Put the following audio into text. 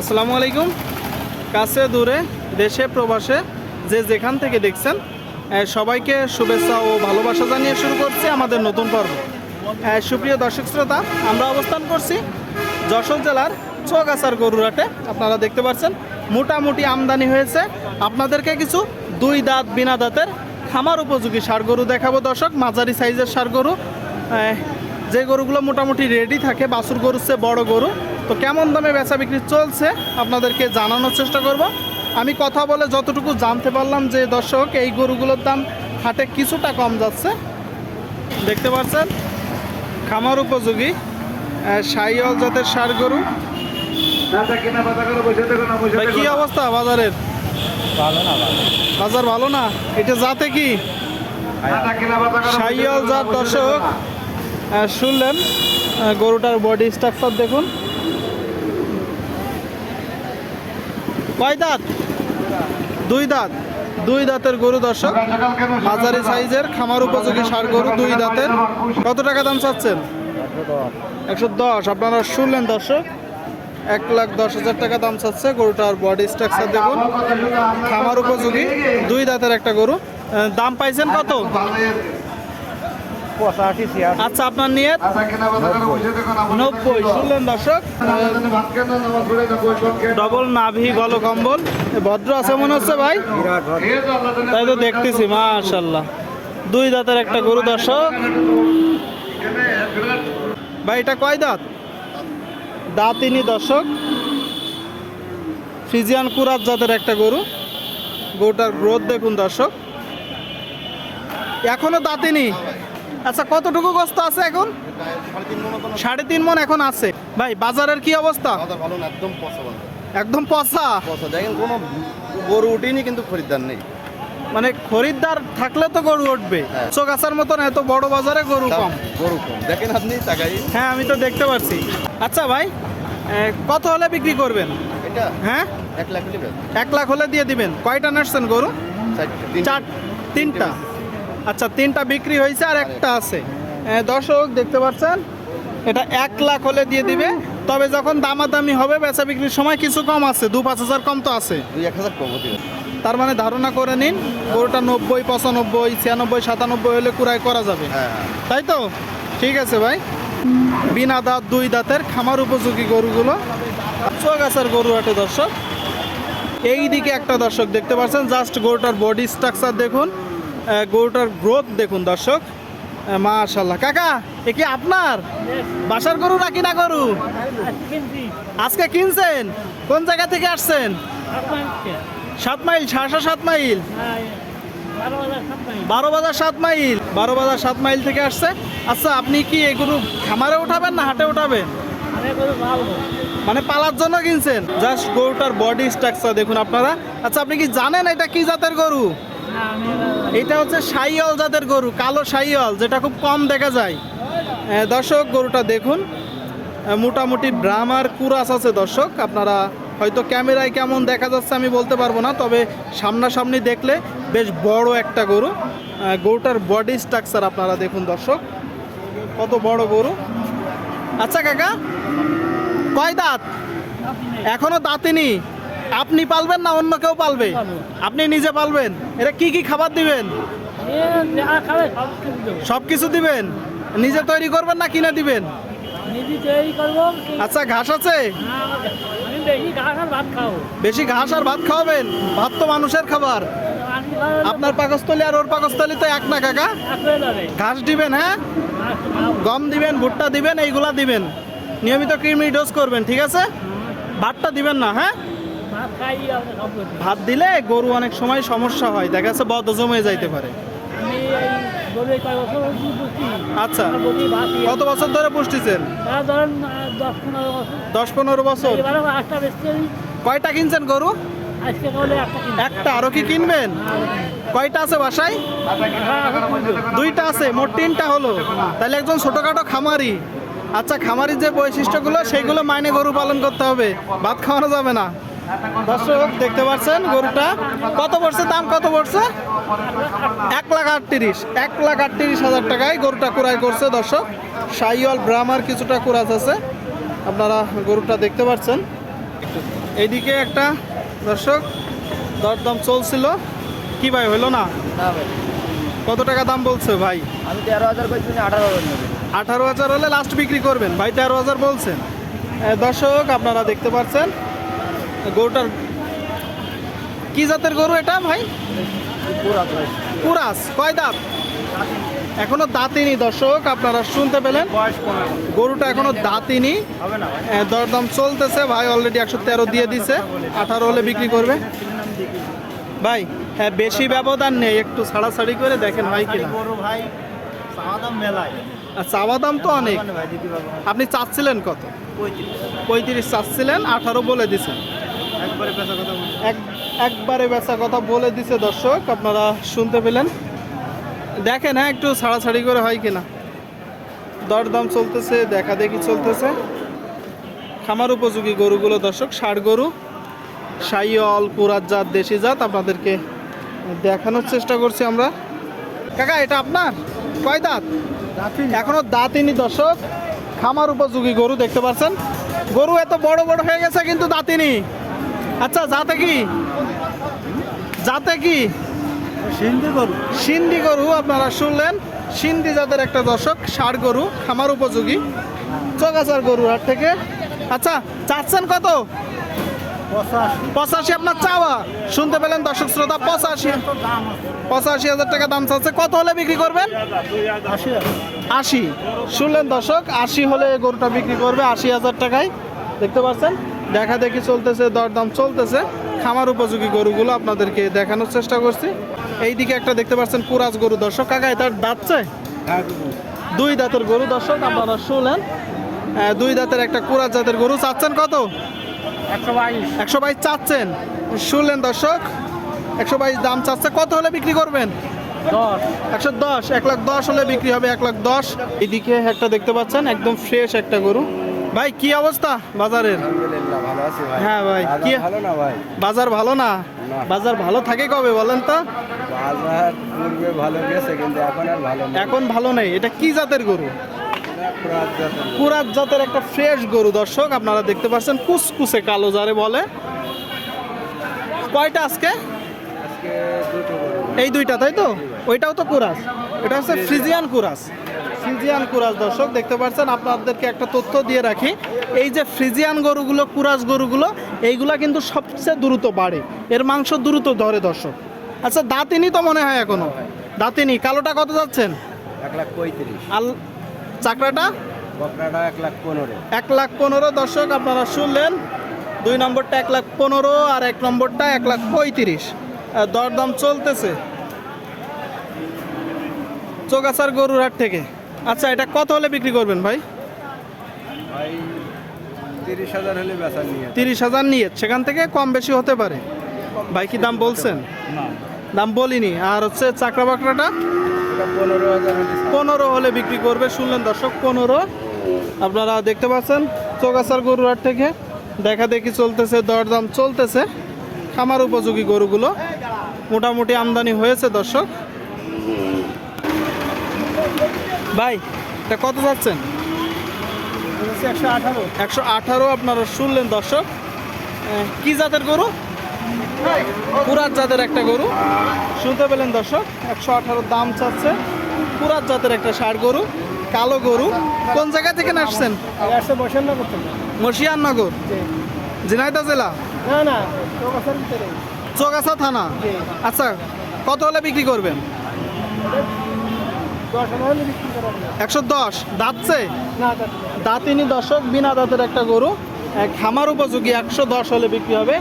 আসসালামু আলাইকুম। কাছে দূরে, দেশে, প্রবাসে যে যেখান থেকে দেখছেন সবাইকে শুভেচ্ছা ও ভালোবাসা জানিয়ে শুরু করছি আমাদের নতুন পর্ব। সুপ্রিয় দর্শক শ্রোতা, আমরা অবস্থান করছি যশোর জেলার চৌগাছার গরুরাটে আপনারা দেখতে পাচ্ছেন, মোটামুটি আমদানি হয়েছে। আপনাদেরকে কিছু দুই দাঁত বিনা দাঁতের খামার উপযোগী সার গরু দেখাবো। দর্শক, মাঝারি সাইজের সার গরু যে গরুগুলো মোটামুটি রেডি থাকে, বাছুর গরুর চেয়ে বড় গরু। তো কেমন দামে বেচা বিক্রি চলছে আপনাদেরকে জানানোর চেষ্টা করব। আমি কথা বলে যতটুকু জানতে পারলাম যে দর্শক, এই গরুগুলোর দাম হাটে কিছুটা কম যাচ্ছে। দেখতে পাচ্ছেন, খামার উপযোগী সাইয়ল জাতের সার গরু। কি অবস্থা বাজারের? বাজার ভালো না? এটা জাতে কি? সাইয়ল জাত দর্শক শুনলেন গরুটার বডি স্ট্রাকচার দেখুন। কয় দাঁত? দুই দাঁত। দুই দাঁতের গরু দর্শক মাঝারি সাইজের খামার উপযোগী সার গরু দুই দাঁতের। কত টাকা দাম চাচ্ছেন? একশো দশ। আপনারা শুনলেন দর্শক, এক লাখ দশ হাজার টাকা দাম চাচ্ছে গরুটার বডি স্ট্রাকচার দেখুন। খামার উপযোগী, দুই দাঁতের একটা গরু। দাম পাইছেন কত? পঁচাশি ছিয়াশি। আচ্ছা আপনার নিয়ে না নব্বই শুনলেন দর্শক? ডবল নাভি গল কম্বল। ভদ্র আছে মনে হচ্ছে ভাই? তাই তো দেখতেছি মাশাল্লাহ দুই দাঁতের একটা গরু দর্শক। ভাই এটা কয় দাঁত? দাঁতিনি দর্শক। ফ্রিজিয়ান কুরাত জাতের একটা গরু। গরুটার গ্রোথ দেখুন দর্শক। এখনও দাঁতিনি? আচ্ছা কতটুকু গোস্ত আছে এখন? সাড়ে তিন মন এখন আছে। ভাই বাজারের কি অবস্থা? ভালো না একদম পচা একদম পচা? পচা। দেখেন কোনো গরু উঠেনি কিন্তু খরিদ্দার নেই। মানে খরিদ্দার থাকলে তো গরু উঠবে। হ্যাঁ। চোগাছার মতন এত বড় বাজারে গরু কম। গরু কম। দেখেন আপনি তাকাই। হ্যাঁ আমি তো দেখতে পাচ্ছি। আচ্ছা ভাই কত হলে বিক্রি করবেন? এটা হ্যাঁ? এক লাখ এক লাখ হলে দিয়ে দিবেন। কয়টা নাড়ছেন গরু? চার তিনটা। আচ্ছা তিনটা বিক্রি হয়েছে আর একটা আছে। দর্শক দেখতে পাচ্ছেন? এটা এক লাখ হলে দিয়ে দিবে। তবে যখন দামাদামি হবে বেচা বিক্রির সময় কিছু কম আছে দু পাঁচ হাজার কম তো আছে। দুই এক হাজার কম তার মানে ধারণা করে নিন গরুটা নব্বই পঁচানব্বই ছিয়ানব্বই সাতানব্বই হলে কুড়াই করা যাবে। হ্যাঁ হ্যাঁ। তাই তো? ঠিক আছে ভাই। বিনা দাঁত দুই দাঁতের খামার উপযোগী গরুগুলো। চোগাছার গরু হাটে দর্শক। এই দিকে একটা দর্শক দেখতে পাচ্ছেন জাস্ট গরুটার বডি স্ট্রাকচার দেখুন। গরুটার গ্রোথ দেখুন দর্শক। মাশাল্লাহ কাকা, এ কি আপনার? বাসার গরু না গরু? আজকে কিনছেন? কোন জায়গা থেকে আসছেন? সাত মাইল সাড়ে সাত মাইল? বারো বাজার সাত মাইল। বারো বাজার সাত মাইল থেকে আসছে। আচ্ছা আপনি কি এগুলো খামারে উঠাবেন না হাটে উঠাবেন? মানে পালার জন্য কিনছেন? জাস্ট গরুটার বডি স্ট্রাকচার দেখুন আপনারা। আচ্ছা আপনি কি জানেন এটা কি জাতের গরু? এটা হচ্ছে সাইয়ল জাতের গরু, কালো সাইয়ল যেটা খুব কম দেখা যায়। দর্শক, গরুটা দেখুন। মোটামুটি ব্রামার কুরাস আছে, দর্শক। আপনারা হয়তো ক্যামেরায় কেমন দেখা যাচ্ছে আমি বলতে পারব না, তবে সামনাসামনি দেখলে বেশ বড় একটা গরু। গরুটার বডি স্ট্রাকচার আপনারা দেখুন, দর্শক। কত বড় গরু। আচ্ছা কাকা, কয় দাঁত? এখনও দাঁতিনি আপনি পালবেন না অন্য কেউ পালবে? আপনি নিজে পালবেন। এটা কি কি খাবার দিবেন? সব কিছু দিবেন? নিজে তৈরি করবেন না কিনে দিবেন? আচ্ছা ঘাস আছে? বেশি ঘাস আর ভাত খাওয়াবেন? ভাত তো মানুষের খাবার। আপনার পাকস্থলী আর ওর পাকস্থলী তো এক না কাকা? ঘাস দিবেন হ্যাঁ? গম দিবেন, ভুট্টা দিবেন, এইগুলা দিবেন। নিয়মিত কৃমি ডোজ করবেন, ঠিক আছে? ভাতটা দিবেন না হ্যাঁ? ভাত দিলে গরু অনেক সময় সমস্যা হয় দেখা যাচ্ছে বদ জমে যাইতে পারে। আচ্ছা। কত বছর ধরে পুষ্টিছেন? দশ পনেরো বছর। কয়টা কিনছেন গরু? একটা। আরও কি কিনবেন? কয়টা আছে বাসায়? দুইটা আছে মোট তিনটা হলো। তাহলে একজন ছোটখাটো খামারি। আচ্ছা খামারির যে বৈশিষ্ট্যগুলো সেইগুলো মাইনে গরু পালন করতে হবে। ভাত খাওয়ানো যাবে না। দর্শক দেখতে পাচ্ছেন গরুটা। কত পড়ছে? দাম কত পড়ছে? এক লাখ আটত্রিশ। এক লাখ আটত্রিশ হাজার টাকায় গরুটা ক্রয় করছে দর্শক। সাইওয়াল ব্রামার কিছুটা কুরাজ আছে। আপনারা গরুটা দেখতে পাচ্ছেন। এইদিকে একটা দর্শক দরদাম চলছিল। কি ভাই হলো না? কত টাকা দাম বলছে ভাই? আমি তেরো হাজার আঠারো হাজার আঠারো হাজার হলে লাস্ট বিক্রি করবেন। ভাই তেরো হাজার বলছেন। দর্শক আপনারা দেখতে পাচ্ছেন। গরুটার কি জাতের গরু এটা ভাই? কুরাস কয় দাঁত? এখনও দাঁতিনি দর্শক আপনারা শুনতে পেলেন। গরুটা এখনও দাঁতিনি। দরদাম চলতেছে ভাই অলরেডি একশো তেরো দিয়ে দিছে। আঠারো হলে বিক্রি করবে। ভাই হ্যাঁ বেশি ব্যবধান নেই একটু ছাড়াছাড়ি করে দেখেন ভাই কিনা। ভাই চাওয়া দাম তো অনেক। পারব আপনি চাচ্ছিলেন কত? পঁয়ত্রিশ চাচ্ছিলেন আঠারো বলে দিছেন। একবারে বেচা কথা বলে দিছে দর্শক আপনারা শুনতে পেলেন। দেখেন হ্যাঁ একটু ছাড়াছাড়ি করে হয় কিনা। দরদাম চলতেছে দেখা দেখি চলতেছে। খামার উপযোগী গরুগুলো দর্শক ষাট গরু সাইয়ল পুরাত জাত দেশি জাত আপনাদেরকে দেখানোর চেষ্টা করছি আমরা। কাকা এটা আপনার? কয় দাঁত? এখনও দাঁতিনি দর্শক। খামার উপযোগী গরু দেখতে পাচ্ছেন। গরু এত বড় বড় হয়ে গেছে কিন্তু দাঁতিনি। আচ্ছা যাতে কি? যাতে কি? সিন্ধি সিন্ধি গরু আপনারা শুনলেন। সিন্ধি জাতের একটা দর্শক ষাড় গরু খামার উপযোগী। চকাচার গরু হাট থেকে। আচ্ছা চাচ্ছেন কত? পঁচাশি। আপনার চাওয়া। শুনতে পেলেন দর্শক শ্রোতা পঁচাশি। পঁচাশি হাজার টাকা দাম চাচ্ছে। কত হলে বিক্রি করবেন? আশি শুনলেন দর্শক আশি হলে গরুটা বিক্রি করবে আশি হাজার টাকায়। দেখতে পাচ্ছেন? দেখা দেখি চলতেছে দরদাম চলতেছে। খামার উপযোগী গরুগুলো আপনাদেরকে দেখানোর চেষ্টা করছি। এইদিকে একটা দেখতে পাচ্ছেন কুরাজ গরু দর্শক। কাকা এটার দাঁতছে দুই দাঁতের গরু দর্শক আপনারা শুনলেন। দুই দাঁতের একটা কুরাজ জাতের গরু। চাচ্ছেন কত? একশো বাইশ। একশো বাইশ চাচ্ছেন। শুনলেন দর্শক? একশো বাইশ দাম চাচ্ছে। কত হলে বিক্রি করবেন? একশো দশ। এক লাখ দশ হলে বিক্রি হবে এক লাখ দশ। এদিকে একটা দেখতে পাচ্ছেন একদম ফ্রেশ একটা গরু। ভাই কি অবস্থা বাজারের? আলহামদুলিল্লাহ ভালো আছি ভাই। হ্যাঁ ভাই কি ভালো না ভাই? বাজার ভালো না। বাজার ভালো থাকে কবে বলেন তো? বাজার পূর্বে ভালো গেছে কিন্তু এখন আর ভালো না এখন ভালো নেই। এটা কি জাতের গরু? কুরাত জাতের একটা ফ্রেশ গরু দর্শক আপনারা দেখতে পাচ্ছেন কুসকুসে কালো জারে বলে। কয়টা আজকে? এই দুইটা তাই তো? ওইটাও তো কুরাস। এটা হচ্ছে ফ্রিজিয়ান কুরাস। ফ্রিজিয়ান কুরাস দর্শক দেখতে পাচ্ছেন আপনাদেরকে একটা তথ্য দিয়ে রাখি। এই যে ফ্রিজিয়ান গরুগুলো কুরাস গরুগুলো এইগুলা কিন্তু সবচেয়ে দ্রুত বাড়ে। এর মাংস দ্রুত ধরে দর্শক। আচ্ছা দাঁতিনি তো মনে হয় এখনও? দাঁতিনি কালোটা কত যাচ্ছেন? এক লাখ পঁয়ত্রিশ। আল চাকরাটা? এক লাখ পনেরো। এক লাখ পনেরো দর্শক আপনারা শুনলেন। দুই নম্বরটা এক লাখ পনেরো আর এক নম্বরটা এক লাখ পঁয়ত্রিশ। দরদাম চলতেছে। চোগাছার গরুর হাট থেকে। আচ্ছা এটা কত হলে বিক্রি করবেন ভাই? ভাই তিরিশ হাজার হলে বেচা নিয়ে। তিরিশ হাজার নিয়ে সেখান থেকে কম বেশি হতে পারে। ভাই কি দাম বলছেন? দাম বলিনি। আর হচ্ছে চাকরা বাকরাটা? পনেরো হলে বিক্রি করবে শুনলেন দর্শক পনেরো। আপনারা দেখতে পাচ্ছেন চৌগাছার গরুর হাট থেকে। দেখা দেখি চলতেছে দরদাম চলতেছে। খামার উপযোগী গরুগুলো। মোটামুটি আমদানি হয়েছে দর্শক। ভাই এটা কত যাচ্ছেন? একশো আঠারো আপনারা শুনলেন দর্শক। কি জাতের গরু? পুরাত জাতের একটা গরু। শুনতে পেলেন দর্শক একশো আঠারো দাম চাচ্ছে। পুরাত জাতের একটা ষাট গরু কালো গরু। কোন জায়গা থেকে আসছেন মশিয়াননগর ঝিনাইদহ জেলা? না না চৌগাছা থানা। আচ্ছা কত হলে বিক্রি করবেন দশ হাজার হলে বিক্রি করা হবে। একশো দশ। দাঁতছে? দাঁতিনি দশক বিনা দাঁতের একটা গরু। খামার উপযোগী একশো দশ হলে বিক্রি হবে।